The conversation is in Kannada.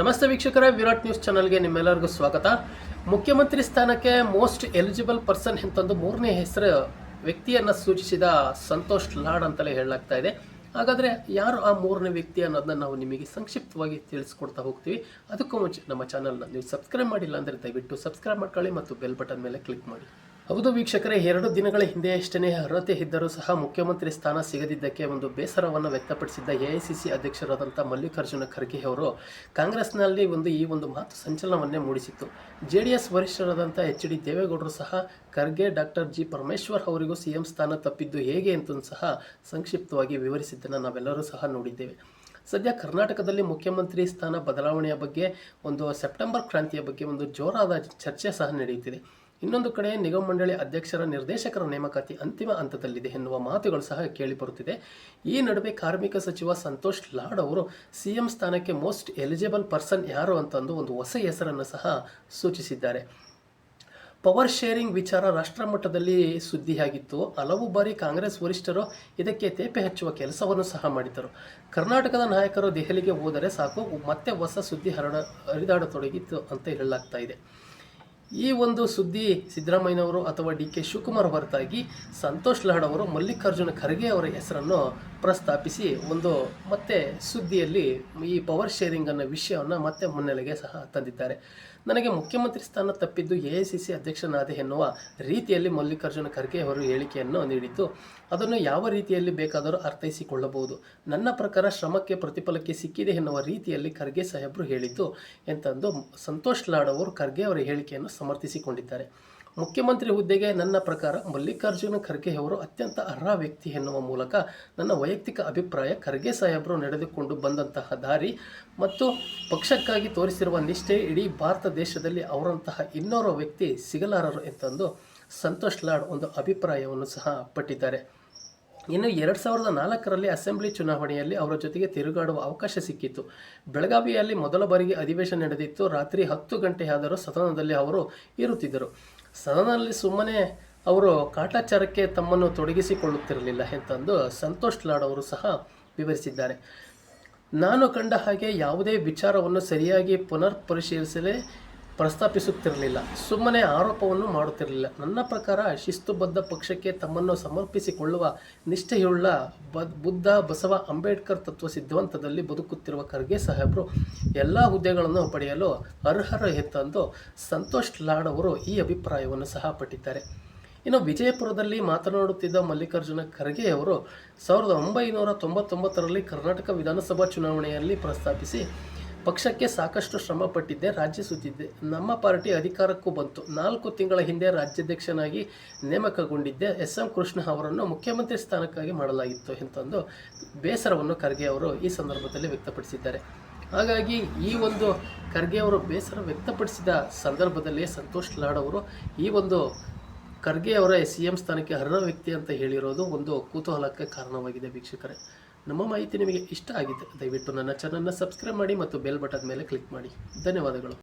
ನಮಸ್ತೆ ವೀಕ್ಷಕರೇ, ವಿರಾಟ್ ನ್ಯೂಸ್ ಚಾನಲ್ಗೆ ನಿಮ್ಮೆಲ್ಲರಿಗೂ ಸ್ವಾಗತ. ಮುಖ್ಯಮಂತ್ರಿ ಸ್ಥಾನಕ್ಕೆ ಮೋಸ್ಟ್ ಎಲಿಜಿಬಲ್ ಪರ್ಸನ್ ಅಂತಂದು ಮೂರನೇ ಹೆಸರು ವ್ಯಕ್ತಿಯನ್ನು ಸೂಚಿಸಿದ ಸಂತೋಷ್ ಲಾಡ್ ಅಂತಲೇ ಹೇಳಲಾಗ್ತಾ ಇದೆ. ಹಾಗಾದರೆ ಯಾರು ಆ ಮೂರನೇ ವ್ಯಕ್ತಿ ಅನ್ನೋದನ್ನ ನಾವು ನಿಮಗೆ ಸಂಕ್ಷಿಪ್ತವಾಗಿ ತಿಳಿಸ್ಕೊಡ್ತಾ ಹೋಗ್ತೀವಿ. ಅದಕ್ಕೂ ಮುಂಚೆ ನಮ್ಮ ಚಾನಲ್ನ ನೀವು ಸಬ್ಸ್ಕ್ರೈಬ್ ಮಾಡಿಲ್ಲ ಅಂದರೆ ದಯವಿಟ್ಟು ಸಬ್ಸ್ಕ್ರೈಬ್ ಮಾಡ್ಕೊಳ್ಳಿ ಮತ್ತು ಬೆಲ್ ಬಟನ್ ಮೇಲೆ ಕ್ಲಿಕ್ ಮಾಡಿ. ಹೌದು ವೀಕ್ಷಕರೇ, ಎರಡು ದಿನಗಳ ಹಿಂದೆಯಷ್ಟೇ ಅರ್ಹತೆ ಇದ್ದರೂ ಸಹ ಮುಖ್ಯಮಂತ್ರಿ ಸ್ಥಾನ ಸಿಗದಿದ್ದಕ್ಕೆ ಒಂದು ಬೇಸರವನ್ನು ವ್ಯಕ್ತಪಡಿಸಿದ್ದ ಎಐಸಿಸಿ ಅಧ್ಯಕ್ಷರಾದಂಥ ಮಲ್ಲಿಕಾರ್ಜುನ ಖರ್ಗೆ ಅವರು, ಕಾಂಗ್ರೆಸ್ನಲ್ಲಿ ಒಂದು ಈ ಒಂದು ಮಾತು ಸಂಚಲನವನ್ನೇ ಮೂಡಿಸಿತ್ತು. ಜೆ ಡಿ ಎಸ್ ವರಿಷ್ಠರಾದಂಥ ಎಚ್ ಡಿ ದೇವೇಗೌಡರು ಸಹ, ಖರ್ಗೆ, ಡಾಕ್ಟರ್ ಜಿ ಪರಮೇಶ್ವರ್ ಅವರಿಗೂ ಸಿ ಎಂ ಸ್ಥಾನ ತಪ್ಪಿದ್ದು ಹೇಗೆ ಅಂತ ಸಹ ಸಂಕ್ಷಿಪ್ತವಾಗಿ ವಿವರಿಸಿದ್ದನ್ನು ನಾವೆಲ್ಲರೂ ಸಹ ನೋಡಿದ್ದೇವೆ. ಸದ್ಯ ಕರ್ನಾಟಕದಲ್ಲಿ ಮುಖ್ಯಮಂತ್ರಿ ಸ್ಥಾನ ಬದಲಾವಣೆಯ ಬಗ್ಗೆ, ಒಂದು ಸೆಪ್ಟೆಂಬರ್ ಕ್ರಾಂತಿಯ ಬಗ್ಗೆ ಒಂದು ಜೋರಾದ ಚರ್ಚೆ ಸಹ ನಡೆಯುತ್ತಿದೆ. ಇನ್ನೊಂದು ಕಡೆ ನಿಗಮ ಮಂಡಳಿ ಅಧ್ಯಕ್ಷರ ನಿರ್ದೇಶಕರ ನೇಮಕಾತಿ ಅಂತಿಮ ಹಂತದಲ್ಲಿದೆ ಎನ್ನುವ ಮಾತುಗಳು ಸಹ ಕೇಳಿಬರುತ್ತಿದೆ ಈ ನಡುವೆ ಕಾರ್ಮಿಕ ಸಚಿವ ಸಂತೋಷ್ ಲಾಡ್ ಅವರು ಸಿಎಂ ಸ್ಥಾನಕ್ಕೆ ಮೋಸ್ಟ್ ಎಲಿಜಿಬಲ್ ಪರ್ಸನ್ ಯಾರು ಅಂತಂದು ಒಂದು ಹೊಸ ಹೆಸರನ್ನು ಸಹ ಸೂಚಿಸಿದ್ದಾರೆ. ಪವರ್ ಶೇರಿಂಗ್ ವಿಚಾರ ರಾಷ್ಟ್ರ ಮಟ್ಟದಲ್ಲಿ ಸುದ್ದಿಯಾಗಿತ್ತು. ಹಲವು ಬಾರಿ ಕಾಂಗ್ರೆಸ್ ವರಿಷ್ಠರು ಇದಕ್ಕೆ ತೇಪೆ ಹಚ್ಚುವ ಕೆಲಸವನ್ನು ಸಹ ಮಾಡಿದ್ದರು. ಕರ್ನಾಟಕದ ನಾಯಕರು ದೆಹಲಿಗೆ ಹೋದರೆ ಸಾಕು, ಮತ್ತೆ ಹೊಸ ಸುದ್ದಿ ಹರಡ ಹರಿದಾಡತೊಡಗಿತ್ತು ಅಂತ ಹೇಳಲಾಗ್ತಾ ಇದೆ. ಈ ಒಂದು ಸುದ್ದಿ ಸಿದ್ದರಾಮಯ್ಯನವರು ಅಥವಾ ಡಿ ಕೆ ಶಿವಕುಮಾರ್ ಹೊರತಾಗಿ ಸಂತೋಷ್ ಲಾಡ್ ಅವರು ಮಲ್ಲಿಕಾರ್ಜುನ ಖರ್ಗೆ ಅವರ ಹೆಸರನ್ನು ಪ್ರಸ್ತಾಪಿಸಿ ಒಂದು ಮತ್ತೆ ಸುದ್ದಿಯಲ್ಲಿ ಈ ಪವರ್ ಶೇರಿಂಗ್ ಅನ್ನೋ ವಿಷಯವನ್ನು ಮತ್ತೆ ಮುನ್ನೆಲೆಗೆ ಸಹ ತಂದಿದ್ದಾರೆ. ನನಗೆ ಮುಖ್ಯಮಂತ್ರಿ ಸ್ಥಾನ ತಪ್ಪಿದ್ದು ಎ ಐ ಸಿ ಸಿ ಅಧ್ಯಕ್ಷನಾದೆ ಎನ್ನುವ ರೀತಿಯಲ್ಲಿ ಮಲ್ಲಿಕಾರ್ಜುನ ಖರ್ಗೆ ಅವರು ಹೇಳಿಕೆಯನ್ನು ನೀಡಿದ್ದು ಅದನ್ನು ಯಾವ ರೀತಿಯಲ್ಲಿ ಬೇಕಾದರೂ ಅರ್ಥೈಸಿಕೊಳ್ಳಬಹುದು. ನನ್ನ ಪ್ರಕಾರ ಶ್ರಮಕ್ಕೆ ಪ್ರತಿಫಲಕ್ಕೆ ಸಿಕ್ಕಿದೆ ಎನ್ನುವ ರೀತಿಯಲ್ಲಿ ಖರ್ಗೆ ಸಾಹೇಬರು ಹೇಳಿದ್ದು ಎಂತಂದು ಸಂತೋಷ್ ಲಾಡ್ ಅವರು ಖರ್ಗೆ ಅವರ ಹೇಳಿಕೆಯನ್ನು ಸಮರ್ಥಿಸಿಕೊಂಡಿದ್ದಾರೆ. ಮುಖ್ಯಮಂತ್ರಿ ಹುದ್ದೆಗೆ ನನ್ನ ಪ್ರಕಾರ ಮಲ್ಲಿಕಾರ್ಜುನ ಖರ್ಗೆ ಅವರು ಅತ್ಯಂತ ಅರ್ಹ ವ್ಯಕ್ತಿ ಎನ್ನುವ ಮೂಲಕ ನನ್ನ ವೈಯಕ್ತಿಕ ಅಭಿಪ್ರಾಯ ಖರ್ಗೆ ಸಾಹೇಬರು ನಡೆದುಕೊಂಡು ಬಂದಂತಹ ದಾರಿ ಮತ್ತು ಪಕ್ಷಕ್ಕಾಗಿ ತೋರಿಸಿರುವ ನಿಷ್ಠೆ ಇಡೀ ಭಾರತ ದೇಶದಲ್ಲಿ ಅವರಂತಹ ಇನ್ನೋರ್ವ ವ್ಯಕ್ತಿ ಸಿಗಲಾರರು ಎಂತಂದು ಸಂತೋಷ್ ಲಾಡ್ ಒಂದು ಅಭಿಪ್ರಾಯವನ್ನು ಸಹ ಪಟ್ಟಿದ್ದಾರೆ. ಇನ್ನು ಎರಡು ಸಾವಿರದ ನಾಲ್ಕರಲ್ಲಿ ಅಸೆಂಬ್ಲಿ ಚುನಾವಣೆಯಲ್ಲಿ ಅವರ ಜೊತೆಗೆ ತಿರುಗಾಡುವ ಅವಕಾಶ ಸಿಕ್ಕಿತ್ತು. ಬೆಳಗಾವಿಯಲ್ಲಿ ಮೊದಲ ಬಾರಿಗೆ ಅಧಿವೇಶನ ನಡೆದಿತ್ತು. ರಾತ್ರಿ ಹತ್ತು ಗಂಟೆಯಾದರೂ ಸದನದಲ್ಲಿ ಅವರು ಇರುತ್ತಿದ್ದರು. ಸದನದಲ್ಲಿ ಸುಮ್ಮನೆ ಅವರು ಕಾಟಾಚಾರಕ್ಕೆ ತಮ್ಮನ್ನು ತೊಡಗಿಸಿಕೊಳ್ಳುತ್ತಿರಲಿಲ್ಲ ಎಂತಂದು ಸಂತೋಷ್ ಲಾಡ್ ಅವರು ಸಹ ವಿವರಿಸಿದ್ದಾರೆ. ನಾನು ಕಂಡ ಹಾಗೆ ಯಾವುದೇ ವಿಚಾರವನ್ನು ಸರಿಯಾಗಿ ಪುನರ್ ಪರಿಶೀಲಿಸಲೇ ಪ್ರಸ್ತಾಪಿಸುತ್ತಿರಲಿಲ್ಲ. ಸುಮ್ಮನೆ ಆರೋಪವನ್ನು ಮಾಡುತ್ತಿರಲಿಲ್ಲ. ನನ್ನ ಪ್ರಕಾರ ಶಿಸ್ತುಬದ್ಧ ಪಕ್ಷಕ್ಕೆ ತಮ್ಮನ್ನು ಸಮರ್ಪಿಸಿಕೊಳ್ಳುವ ನಿಷ್ಠೆಯುಳ್ಳ ಬುದ್ಧ ಬಸವ ಅಂಬೇಡ್ಕರ್ ತತ್ವ ಸಿದ್ಧಾಂತದಲ್ಲಿ ಬದುಕುತ್ತಿರುವ ಖರ್ಗೆ ಸಾಹೇಬರು ಎಲ್ಲ ಹುದ್ದೆಗಳನ್ನು ಪಡೆಯಲು ಅರ್ಹರ ಎಂತಂದು ಸಂತೋಷ್ ಲಾಡ್ ಅವರು ಈ ಅಭಿಪ್ರಾಯವನ್ನು ಸಹ ಪಟ್ಟಿದ್ದಾರೆ. ಇನ್ನು ವಿಜಯಪುರದಲ್ಲಿ ಮಾತನಾಡುತ್ತಿದ್ದ ಮಲ್ಲಿಕಾರ್ಜುನ ಖರ್ಗೆ ಅವರು ಸಾವಿರದ ಒಂಬೈನೂರ ತೊಂಬತ್ತೊಂಬತ್ತರಲ್ಲಿ ಕರ್ನಾಟಕ ವಿಧಾನಸಭಾ ಚುನಾವಣೆಯಲ್ಲಿ ಪ್ರಸ್ತಾಪಿಸಿ ಪಕ್ಷಕ್ಕೆ ಸಾಕಷ್ಟು ಶ್ರಮ ಪಟ್ಟಿದ್ದೆ, ರಾಜ್ಯ ಸುತ್ತಿದ್ದೆ ನಮ್ಮ ಪಾರ್ಟಿ ಅಧಿಕಾರಕ್ಕೂ ಬಂತು. ನಾಲ್ಕು ತಿಂಗಳ ಹಿಂದೆ ರಾಜ್ಯಾಧ್ಯಕ್ಷನಾಗಿ ನೇಮಕಗೊಂಡಿದ್ದೆ. ಎಸ್. ಎಂ. ಕೃಷ್ಣ ಅವರನ್ನು ಮುಖ್ಯಮಂತ್ರಿ ಸ್ಥಾನಕ್ಕಾಗಿ ಮಾಡಲಾಗಿತ್ತು ಎಂತಂದು ಬೇಸರವನ್ನು ಖರ್ಗೆ ಅವರು ಈ ಸಂದರ್ಭದಲ್ಲಿ ವ್ಯಕ್ತಪಡಿಸಿದ್ದಾರೆ. ಹಾಗಾಗಿ ಈ ಒಂದು ಖರ್ಗೆ ಅವರು ಬೇಸರ ವ್ಯಕ್ತಪಡಿಸಿದ ಸಂದರ್ಭದಲ್ಲಿ ಸಂತೋಷ್ ಲಾಡ್ ಅವರು ಈ ಒಂದು ಖರ್ಗೆ ಅವರ ಸಿ ಎಂ ಸ್ಥಾನಕ್ಕೆ ಅರ್ಹ ವ್ಯಕ್ತಿ ಅಂತ ಹೇಳಿರೋದು ಒಂದು ಕುತೂಹಲಕ್ಕೆ ಕಾರಣವಾಗಿದೆ ವೀಕ್ಷಕರೇ. ನಮ್ಮ ಮಾಹಿತಿ ನಿಮಗೆ ಇಷ್ಟ ಆಗಿದೆ ದಯವಿಟ್ಟು ನನ್ನ ಚಾನಲ್ನ ಸಬ್ಸ್ಕ್ರೈಬ್ ಮಾಡಿ ಮತ್ತು ಬೆಲ್ ಬಟನ್ ಮೇಲೆ ಕ್ಲಿಕ್ ಮಾಡಿ. ಧನ್ಯವಾದಗಳು.